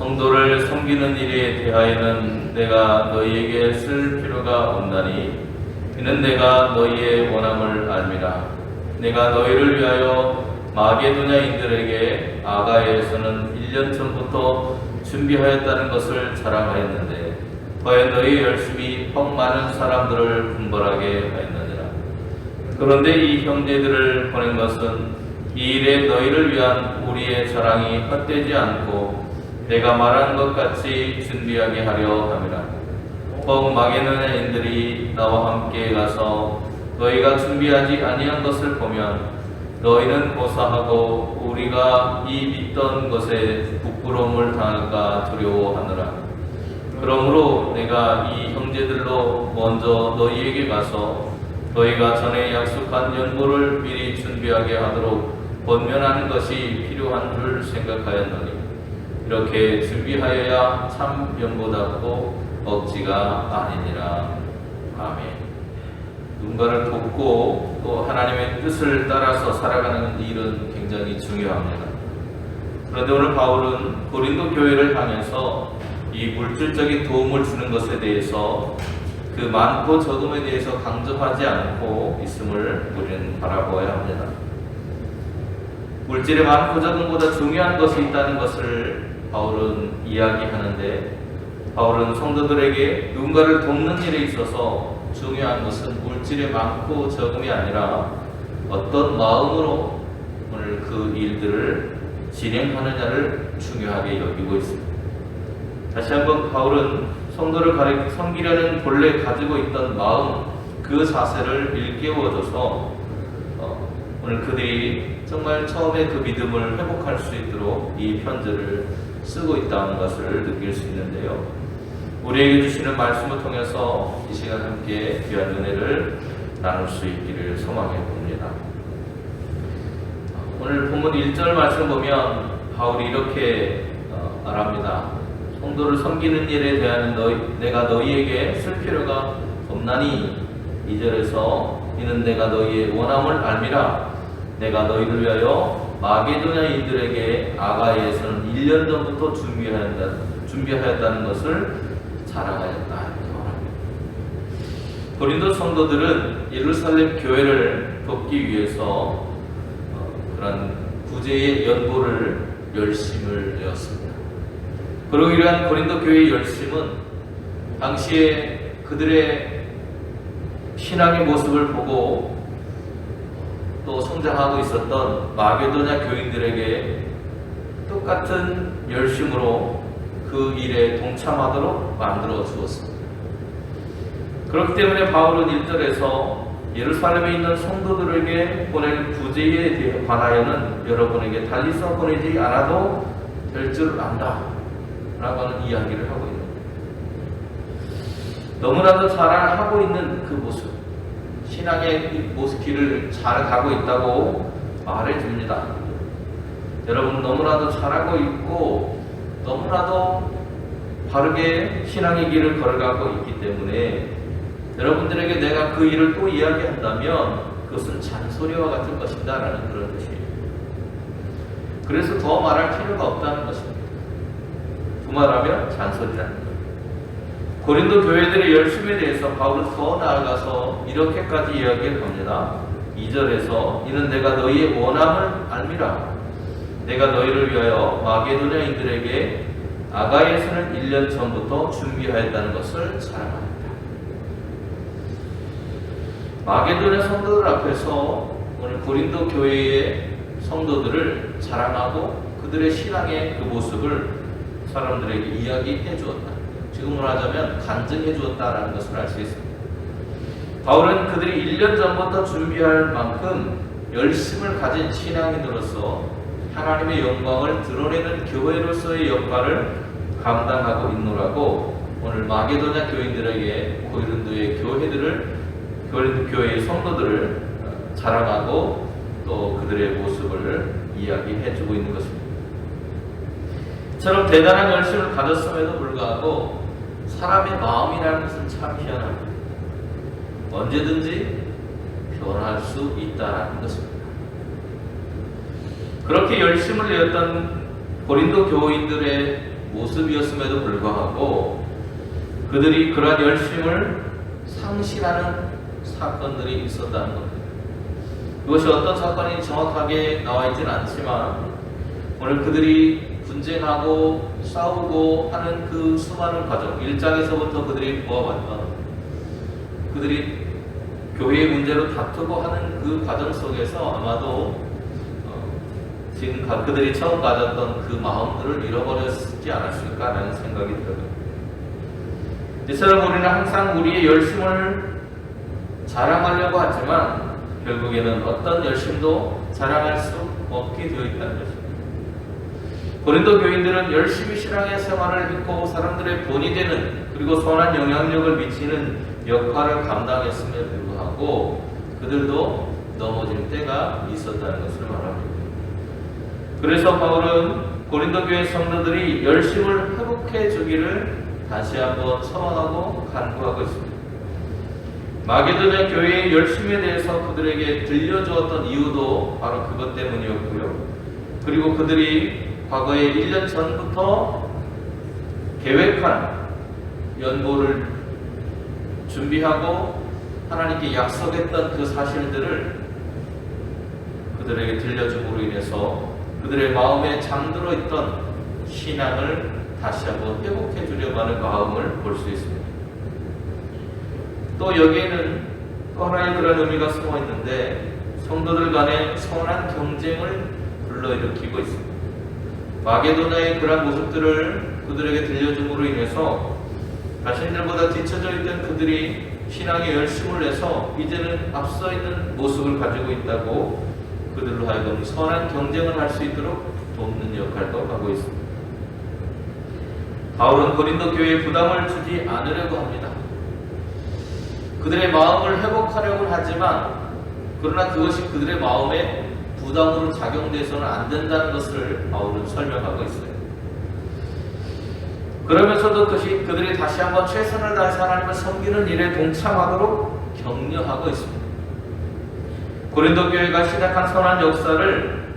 성도를 섬기는 일에 대하여는 내가 너희에게 쓸 필요가 없나니 이는 내가 너희의 원함을 알미라 내가 너희를 위하여 마게도냐인들에게 아가에서는 1년 전부터 준비하였다는 것을 자랑하였는데 과연 너희 열심히 퍽 많은 사람들을 분벌하게 하였느니라. 그런데 이 형제들을 보낸 것은 이 일에 너희를 위한 우리의 자랑이 헛되지 않고 내가 말한 것 같이 준비하게 하려 함이라. 꼭 마게도냐인들이 나와 함께 가서 너희가 준비하지 아니한 것을 보면 너희는 고사하고 우리가 이 믿던 것에 부끄러움을 당할까 두려워하느라. 그러므로 내가 이 형제들로 먼저 너희에게 가서 너희가 전에 약속한 연보를 미리 준비하게 하도록 권면하는 것이 필요한 줄 생각하였노니 이렇게 준비하여야 참 연보답고 억지가 아니니라. 아멘. 누군가를 돕고 또 하나님의 뜻을 따라서 살아가는 일은 굉장히 중요합니다. 그런데 오늘 바울은 고린도 교회를 향해서 이 물질적인 도움을 주는 것에 대해서 그 많고 적음에 대해서 강조하지 않고 있음을 우리는 바라보아야 합니다. 물질의 많고 적음보다 중요한 것이 있다는 것을 바울은 이야기하는데 바울은 성도들에게 누군가를 돕는 일에 있어서 중요한 것은 물질의 많고 적음이 아니라 어떤 마음으로 오늘 그 일들을 진행하느냐를 중요하게 여기고 있습니다. 다시 한번 바울은 성도를 가리, 섬기려는 본래 가지고 있던 마음, 그 자세를 일깨워줘서 어, 오늘 그들이 정말 처음에 그 믿음을 회복할 수 있도록 이 편지를 쓰고 있다는 것을 느낄 수 있는데요. 우리에게 주시는 말씀을 통해서 이 시간 함께 귀한 은혜를 나눌 수 있기를 소망해 봅니다. 오늘 본문 1절 말씀 보면 바울이 이렇게 어, 말합니다. 성도를 섬기는 일에 대한 너희, 내가 너희에게 쓸 필요가 없나니 2절에서 이는 내가 너희의 원함을 알미라 내가 너희를 위하여 마게도냐인들에게 아가에서는 1년 전부터 준비하였다, 준비하였다는 것을 자랑하였다. 고린도 성도들은 예루살렘 교회를 돕기 위해서 어, 그런 구제의 연보를 열심을 내었습니다. 그리고 이러한 고린도 교회의 열심은 당시에 그들의 신앙의 모습을 보고 또 성장하고 있었던 마게도냐 교인들에게 똑같은 열심으로 그 일에 동참하도록 만들어 주었습니다. 그렇기 때문에 바울은 1절에서 예루살렘에 있는 성도들에게 보낼 구제에 관하여는 여러분에게 달리서 보내지 않아도 될 줄 안다. 라고 하는 이야기를 하고 있는. 너무나도 잘 하고 있는 그 모습, 신앙의 모습 길을 잘 가고 있다고 말해 줍니다. 여러분 너무나도 잘하고 있고 너무나도 바르게 신앙의 길을 걸어가고 있기 때문에 여러분들에게 내가 그 일을 또 이야기한다면 그것은 잔소리와 같은 것이다라는 그런 뜻이에요. 그래서 더 말할 필요가 없다는 것입니다. 그 말하면 잔소리라는. 고린도 교회들의 열심에 대해서 바울은 더 나아가서 이렇게까지 이야기를 합니다. 2절에서 이는 내가 너희의 원함을 알미라. 내가 너희를 위하여 마게도냐인들에게 아가에서는 1년 전부터 준비하였다는 것을 자랑합니다. 마게도냐 성도들 앞에서 오늘 고린도 교회의 성도들을 자랑하고 그들의 신앙의 그 모습을 사람들에게 이야기해 주었다. 지금으로 하자면 간증해 주었다라는 것을 알 수 있습니다. 바울은 그들이 1년 전부터 준비할 만큼 열심을 가진 신앙인으로서 하나님의 영광을 드러내는 교회로서의 역할을 감당하고 있노라고 오늘 마게도냐 교인들에게 고린도의 교회들을 교회의 성도들을 자랑하고 또 그들의 모습을 이야기해 주고 있는 것입니다. 처럼 대단한 열심을 가졌음에도 불구하고 사람의 마음이라는 것은 참 희한합니다. 언제든지 변할 수 있다는 것입니다. 그렇게 열심을 내었던 고린도 교인들의 모습이었음에도 불구하고 그들이 그러한 열심을 상실하는 사건들이 있었다는 겁니다. 그것이 어떤 사건이 정확하게 나와 있지는 않지만 오늘 그들이 분쟁하고 싸우고 하는 그 수많은 과정, 1장에서부터 그들이 보아왔던 그들이 교회의 문제로 다투고 하는 그 과정 속에서 아마도 어, 지금 가- 그들이 처음 가졌던 그 마음들을 잃어버렸지 않았을까라는 생각이 들어요. 이처럼 우리는 항상 우리의 열심을 자랑하려고 하지만 결국에는 어떤 열심도 자랑할 수 없게 되어 있다는 것입니다. 고린도 교인들은 열심히 신앙의 생활을 했고 사람들의 본이 되는 그리고 선한 영향력을 미치는 역할을 감당했음에도 불구하고 그들도 넘어질 때가 있었다는 것을 말합니다. 그래서 바울은 고린도 교회 성도들이 열심을 회복해 주기를 다시 한번 소망하고 간구하고 있습니다. 마게도냐 교회의 열심에 대해서 그들에게 들려주었던 이유도 바로 그것 때문이었고요. 그리고 그들이 과거에 1년 전부터 계획한 연보를 준비하고 하나님께 약속했던 그 사실들을 그들에게 들려줌으로 인해서 그들의 마음에 잠들어 있던 신앙을 다시 한번 회복해 주려고 하는 마음을 볼 수 있습니다. 또 여기에는 또 하나의 그런 의미가 숨어 있는데 성도들 간의 선한 경쟁을 불러일으키고 있습니다. 마게도나의 그러한 모습들을 그들에게 들려줌으로 인해서 자신들보다 뒤처져 있던 그들이 신앙에 열심을 내서 이제는 앞서 있는 모습을 가지고 있다고 그들로 하여금 선한 경쟁을 할 수 있도록 돕는 역할도 하고 있습니다. 바울은 고린도 교회에 부담을 주지 않으려고 합니다. 그들의 마음을 회복하려고 하지만 그러나 그것이 그들의 마음에 부담으로 작용돼서는 안 된다는 것을 바울은 설명하고 있어요. 그러면서도 그것이 그들이 다시 한번 최선을 다해서 하나님을 섬기는 일에 동참하도록 격려하고 있습니다. 고린도 교회가 시작한 선한 역사를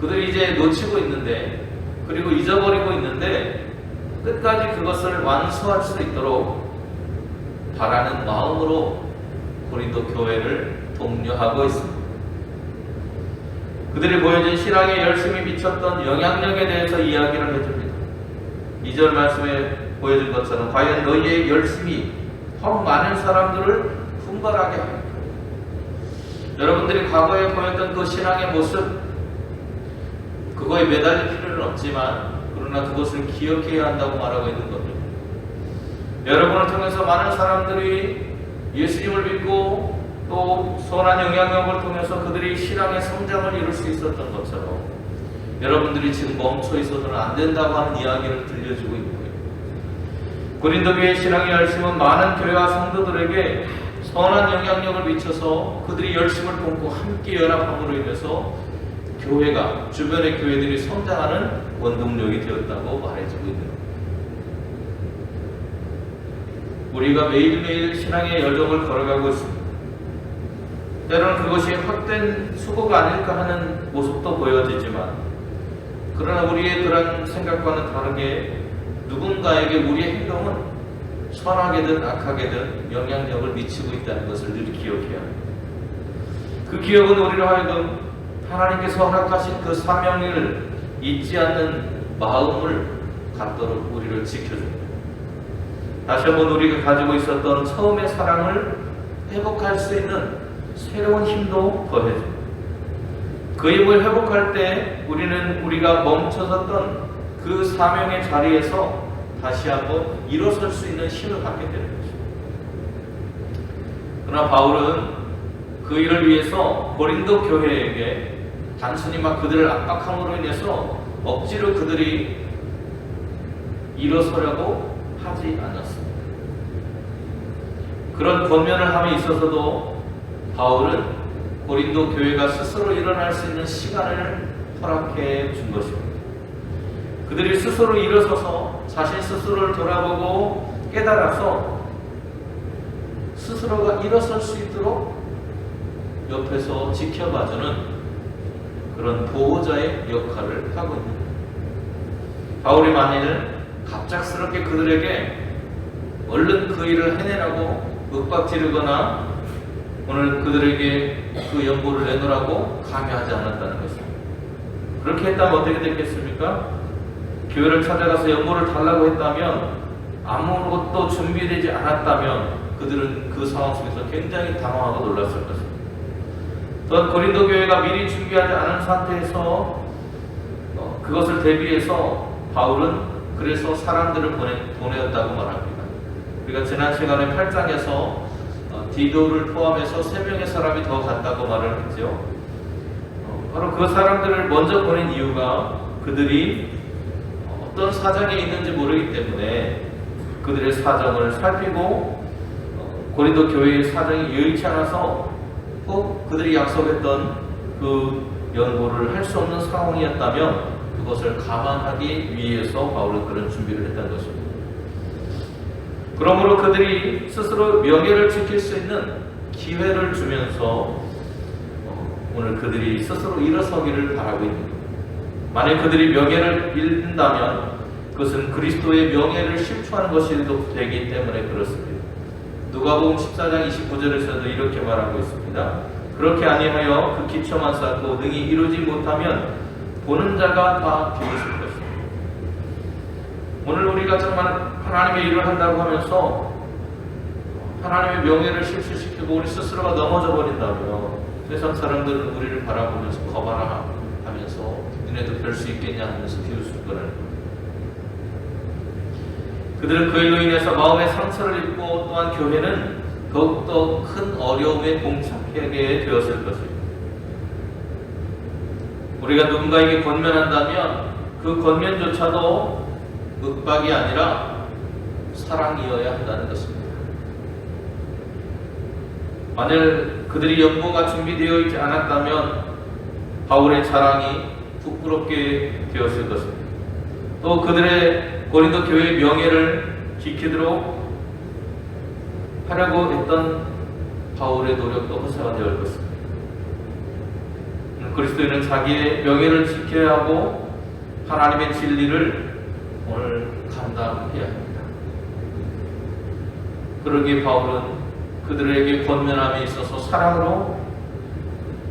그들이 이제 놓치고 있는데 그리고 잊어버리고 있는데 끝까지 그것을 완수할 수 있도록 바라는 마음으로 고린도 교회를 독려하고 있습니다. 그들이 보여준 신앙에 열심히 미쳤던 영향력에 대해서 이야기를 해줍니다. 2절 말씀에 보여준 것처럼 과연 너희의 열심이 더 많은 사람들을 분발하게 합니다. 여러분들이 과거에 보였던 그 신앙의 모습 그거에 매달릴 필요는 없지만 그러나 그것을 기억해야 한다고 말하고 있는 겁니다. 여러분을 통해서 많은 사람들이 예수님을 믿고 또 선한 영향력을 통해서 그들이 신앙의 성장을 이룰 수 있었던 것처럼 여러분들이 지금 멈춰 있어서는 안 된다고 하는 이야기를 들려주고 있는 거예요. 고린도 교회 신앙의 열심은 많은 교회와 성도들에게 선한 영향력을 미쳐서 그들이 열심을 품고 함께 연합함으로 인해서 교회가 주변의 교회들이 성장하는 원동력이 되었다고 말해주고 있는 겁니다. 우리가 매일매일 신앙의 여정을 걸어가고 있습니다. 때로는 그것이 헛된 수고가 아닐까 하는 모습도 보여지지만 그러나 우리의 그런 생각과는 다르게 누군가에게 우리의 행동은 선하게든 악하게든 영향력을 미치고 있다는 것을 늘 기억해야 합니다. 그 기억은 우리로 하여금 하나님께서 허락하신 그 사명을 잊지 않는 마음을 갖도록 우리를 지켜줍니다. 다시 한번 우리가 가지고 있었던 처음의 사랑을 회복할 수 있는 새로운 힘도 더해줍니다. 그 힘을 회복할 때 우리는 우리가 멈춰섰던 그 사명의 자리에서 다시 한번 일어설 수 있는 힘을 갖게 되는 것입니다. 그러나 바울은 그 일을 위해서 고린도 교회에게 단순히 막 그들을 압박함으로 인해서 억지로 그들이 일어서려고 하지 않았습니다. 그런 권면을 함에 있어서도 바울은 고린도 교회가 스스로 일어날 수 있는 시간을 허락해 준 것입니다. 그들이 스스로 일어서서 자신 스스로를 돌아보고 깨달아서 스스로가 일어설 수 있도록 옆에서 지켜봐주는 그런 보호자의 역할을 하고 있는 거예요. 바울이 만일 갑작스럽게 그들에게 얼른 그 일을 해내라고 윽박지르거나 오늘 그들에게 그 연보를 내놓으라고 강요하지 않았다는 것입니다. 그렇게 했다면 어떻게 됐겠습니까? 교회를 찾아가서 연보를 달라고 했다면 아무것도 준비되지 않았다면 그들은 그 상황 속에서 굉장히 당황하고 놀랐을 것입니다. 또한 고린도 교회가 미리 준비하지 않은 상태에서 어, 그것을 대비해서 바울은 그래서 사람들을 보내, 보내었다고 말합니다. 우리가 지난 시간에 8장에서 어, 디도를 포함해서 3명의 사람이 더 갔다고 말을 했죠. 어, 바로 그 사람들을 먼저 보낸 이유가 그들이 어떤 사정에 있는지 모르기 때문에 그들의 사정을 살피고 어, 고린도 교회의 사정이 여의치 않아서 꼭 그들이 약속했던 그 연구를 할 수 없는 상황이었다면 그것을 감안하기 위해서 바울은 그런 준비를 했다는 것입니다. 그러므로 그들이 스스로 명예를 지킬 수 있는 기회를 주면서 어, 오늘 그들이 스스로 일어서기를 바라고 있는. 만약 그들이 명예를 잃는다면 그것은 그리스도의 명예를 실추하는 것이 되기 때문에 그렇습니다. 누가복음 14장 29절에서도 이렇게 말하고 있습니다. 그렇게 아니하여 그 기초만 쌓고 능히 이루지 못하면 보는 자가 다 비웃을 것입니다. 오늘 우리가 정말 하나님의 일을 한다고 하면서 하나님의 명예를 실추시키고 우리 스스로가 넘어져 버린다면 세상 사람들은 우리를 바라보면서 거봐라 하면서 너네도 별 수 있겠냐 하면서 비웃을 거라는 거예요. 그들은 그 일로 인해서 마음의 상처를 입고 또한 교회는 더욱더 큰 어려움에 봉착하게 되었을 것입니다. 우리가 누군가에게 권면한다면 그 권면조차도 윽박이 아니라 사랑이어야 한다는 것입니다. 만일 그들이 연보가 준비되어 있지 않았다면 바울의 자랑이 부끄럽게 되었을 것입니다. 또 그들의 고린도 교회의 명예를 지키도록 하려고 했던 바울의 노력도 허사가 되어 것입니다. 그리스도인은 자기의 명예를 지켜야 하고 하나님의 진리를 오늘 감당해야 합니다. 그러기에 바울은 그들에게 권면함에 있어서 사랑으로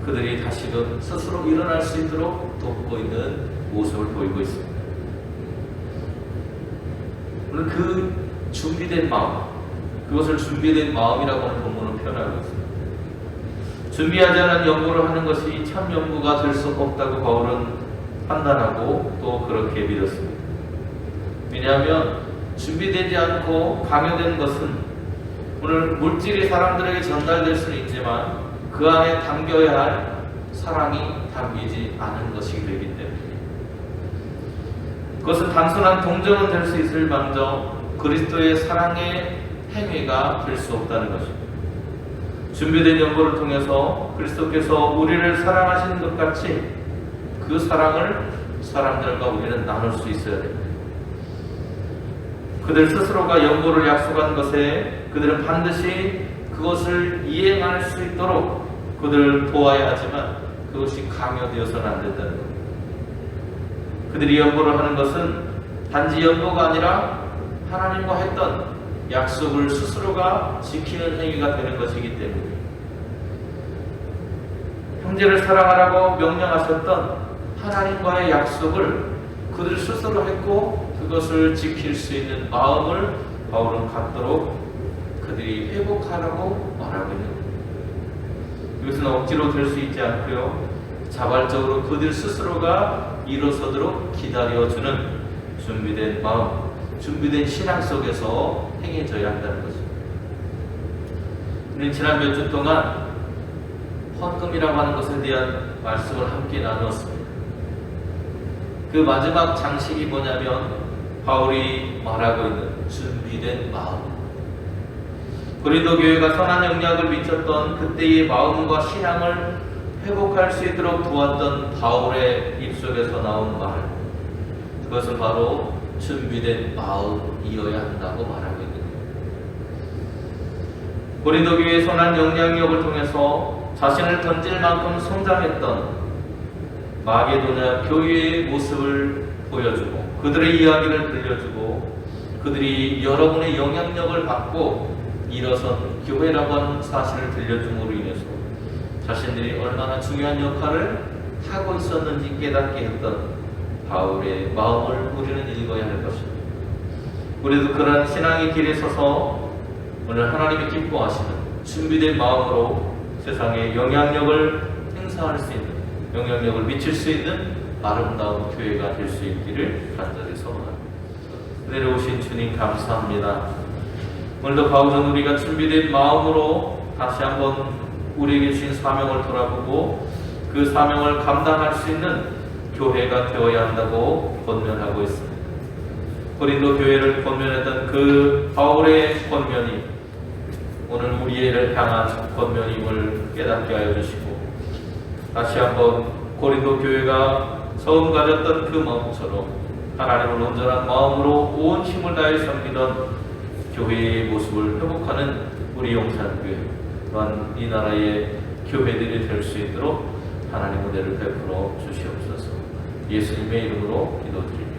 그들이 다시금 스스로 일어날 수 있도록 돕고 있는 모습을 보이고 있습니다. 오늘 그 준비된 마음, 그것을 준비된 마음이라고 하는 본문을 표현하고 있습니다. 준비하지 않은 연구를 하는 것이 참 연구가 될 수 없다고 바울은 판단하고 또 그렇게 믿었습니다. 왜냐하면 준비되지 않고 강요된 것은 오늘 물질이 사람들에게 전달될 수는 있지만 그 안에 담겨야 할 사랑이 담기지 않은 것이기 되기 때문에 그것은 단순한 동정은 될 수 있을 망정 그리스도의 사랑의 행위가 될 수 없다는 것입니다. 준비된 연보를 통해서 그리스도께서 우리를 사랑하시는 것 같이 그 사랑을 사람들과 우리는 나눌 수 있어야 됩니다. 그들 스스로가 연보를 약속한 것에 그들은 반드시 그것을 이행할 수 있도록 그들을 도와야 하지만 그것이 강요되어서는 안 된다는 겁니다. 그들이 연보를 하는 것은 단지 연보가 아니라 하나님과 했던 약속을 스스로가 지키는 행위가 되는 것이기 때문에 형제를 사랑하라고 명령하셨던 하나님과의 약속을 그들 스스로 했고 그것을 지킬 수 있는 마음을 바울은 갖도록 그들이 회복하라고 말하고 있는 겁니다. 이것은 억지로 될 수 있지 않고요. 자발적으로 그들 스스로가 일어서도록 기다려주는 준비된 마음, 준비된 신앙 속에서 행해져야 한다는 것입니다. 우리는 지난 몇 주 동안 헌금이라고 하는 것에 대한 말씀을 함께 나누었습니다. 그 마지막 장식이 뭐냐면 바울이 말하고 있는 준비된 마음. 고린도 교회가 선한 영향을 미쳤던 그때의 마음과 신앙을 회복할 수 있도록 도왔던 바울의 입속에서 나온 말. 그것은 바로 준비된 마음이어야 한다고 말하고 있는 거예요. 고린도 교회의 선한 영향력을 통해서 자신을 던질 만큼 성장했던 마게도냐 교회의 모습을 보여주고 그들의 이야기를 들려주고 그들이 여러분의 영향력을 받고 일어선 교회라고 하는 사실을 들려줌으로 인해서 자신들이 얼마나 중요한 역할을 하고 있었는지 깨닫게 했던 바울의 마음을 우리는 읽어야 할 것입니다. 우리도 그런 신앙의 길에 서서 오늘 하나님이 기뻐하시는 준비된 마음으로 세상에 영향력을 행사할 수 있는 영향력을 미칠 수 있는 아름다운 교회가 될 수 있기를 간절히 소원합니다. 내려오신 주님 감사합니다. 오늘도 바울은 우리가 준비된 마음으로 다시 한번 우리에게 주신 사명을 돌아보고 그 사명을 감당할 수 있는 교회가 되어야 한다고 권면하고 있습니다. 고린도 교회를 권면했던 그 바울의 권면이 오늘 우리를 향한 권면임을 깨닫게 하여 주시고 다시 한번 고린도 교회가 처음 가졌던 그 마음처럼 하나님을 온전한 마음으로 온 힘을 다해 섬기던 교회의 모습을 회복하는 우리 용산교회 또한 이 나라의 교회들이 될 수 있도록 하나님 은혜를 베풀어 주시옵소서 예수님의 이름으로 기도드립니다.